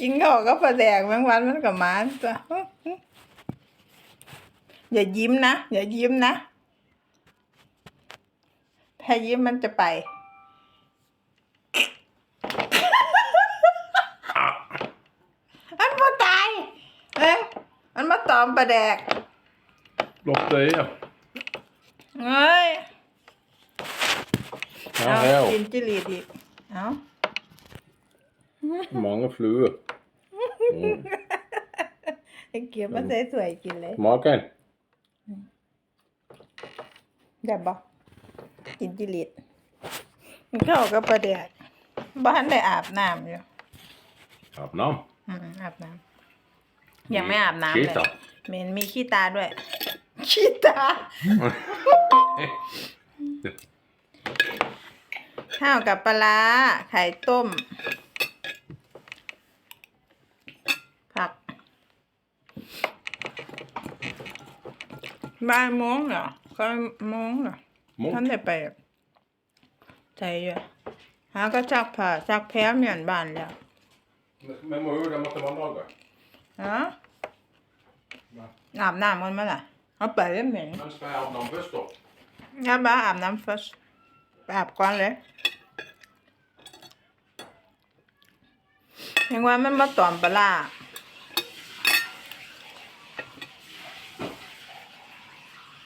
กินข้าวก็ปลาแดกแมงวันมันก็มาตัวอย่ายิ้มนะ อย่ายิ้มนะ ถ้ายิ้มมันจะไปมันมาตาย เอ้ยมันมาตอมปลาแดก Lukter i. เอ้ย Ja, เอา her. กินจิลีดอีก เอา Mange fluer. Mm. ไอ้เกี๊ยวมันสวยๆกินเลย Smak en. เดี๋ยวบอกกินจิลีดมันเข้ากับปลาแดกบ้านได้อาบน้ำอยู่ App-navn. อืมอาบน้ำยังไม่อาบน้ำเลย Kita. เมนมีขี้ตาด้วย ขี้ตา ข้าวกับปลาร้าไข่ต้ม ผัก บ่ายโมงเหรอก็โมงเหรอ Munk. ท่านได้ไปใจอยู่หาก็จักผ่าจักแพ้เหมือนบ้านแล้ว Men må jo det måtte man lage. ฮะอาบน้ำมันมาล่ะเอาไปเล่นเหม็น Men skal jeg app-navn først, da? งั้นมาอาบน้ำ first ไปอาบก่อนเลยยังว่ามันมาตอมปลาร้า